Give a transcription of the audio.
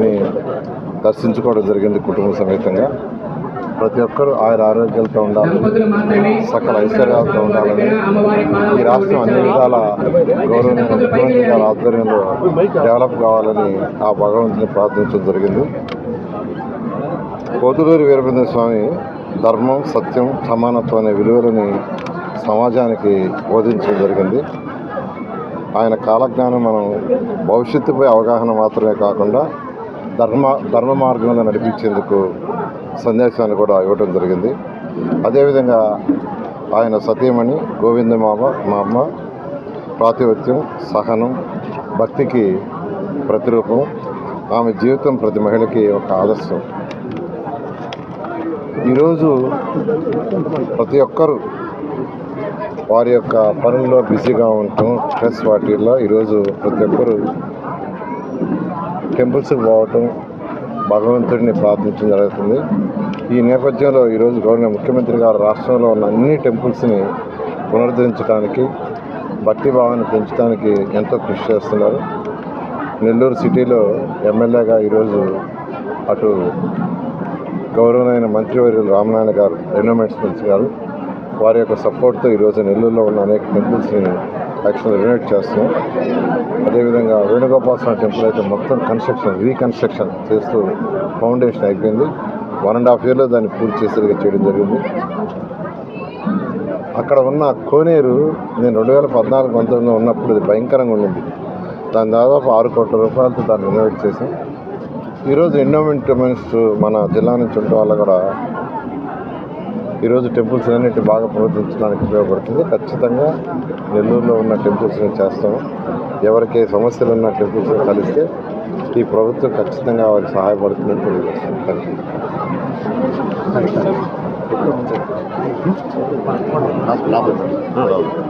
ని దర్శించుకోవడం జరిగింది కుటుంబ సమేతంగా. ప్రతి ఒక్కరూ ఆయన ఆరోగ్యాలతో ఉండాలి సకల ఐశ్వర్యాలతో ఉండాలని ఈ రాష్ట్రం అన్ని విధాల గౌరవనీయ ముఖ్యమంత్రి గారి ఆధ్వర్యంలో డెవలప్ కావాలని ఆ భగవంతుని ప్రార్థించడం జరిగింది. కోతులూరి వీరభద్ర స్వామి ధర్మం సత్యం సమానత్వం అనే విలువలని సమాజానికి బోధించడం జరిగింది. ఆయన కాలజ్ఞానం మనం భవిష్యత్తుపై అవగాహన మాత్రమే కాకుండా ధర్మ ధర్మ మార్గంలో నడిపించేందుకు సందేశాన్ని కూడా ఇవ్వటం జరిగింది. అదేవిధంగా ఆయన సతీమణి గోవింద మామ మా అమ్మ ప్రాతిపత్యం సహనం భక్తికి ప్రతిరూపం ఆమె జీవితం ప్రతి మహిళకి ఒక ఆదర్శం. ఈరోజు ప్రతి ఒక్కరూ వారి యొక్క పనుల్లో బిజీగా ఉండటం స్ట్రెస్ వాటిల్లో ఈరోజు ప్రతి ఒక్కరు టెంపుల్స్కి పోవటం భగవంతుడిని ప్రార్థించడం జరుగుతుంది. ఈ నేపథ్యంలో ఈరోజు గవర్నర్ ముఖ్యమంత్రి గారు రాష్ట్రంలో ఉన్న అన్ని టెంపుల్స్ని పునరుద్ధరించడానికి భక్తి భావాన్ని పెంచడానికి ఎంతో కృషి చేస్తున్నారు. నెల్లూరు సిటీలో ఎమ్మెల్యేగా ఈరోజు అటు గౌరవమైన మంత్రివర్యులు రామనారాయణ గారు ఎన్విరాన్మెంట్స్ మినిస్టర్ గారు వారి యొక్క సపోర్ట్తో ఈరోజు నెల్లూరులో ఉన్న అనేక టెంపుల్స్ని యాక్చువల్ రినోవేట్ చేస్తున్నాం. అదేవిధంగా వేణుగోపాల స్వామి టెంపుల్ అయితే మొత్తం కన్స్ట్రక్షన్ రీకన్స్ట్రక్షన్ చేస్తూ ఫౌండేషన్ అయిపోయింది. వన్ అండ్ హాఫ్ ఇయర్లో దాన్ని పూర్తి చేసేదిగా చేయడం జరిగింది. అక్కడ ఉన్న కోనేరు నేను రెండు వేల పద్నాలుగు పంతొమ్మిదిలో ఉన్నప్పుడు ఇది భయంకరంగా ఉండింది. దాని దాదాపు ఆరు కోట్ల రూపాయలతో దాన్ని రెనోవేట్ చేసాం ఈరోజు ఎండోమెంట్ మినిస్టర్ మన జిల్లా నుంచి ఉంటే వాళ్ళు కూడా ఈరోజు టెంపుల్స్ అన్నిటి బాగా ప్రోత్సహించడానికి ఉపయోగపడుతుంది. ఖచ్చితంగా నెల్లూరులో ఉన్న టెంపుల్స్ని చేస్తాము. ఎవరికి సమస్యలు ఉన్న టెంపుల్స్ కలిస్తే ఈ ప్రభుత్వం ఖచ్చితంగా వారికి సహాయపడుతుందని తెలియజేస్తాం థ్యాంక్ యూ.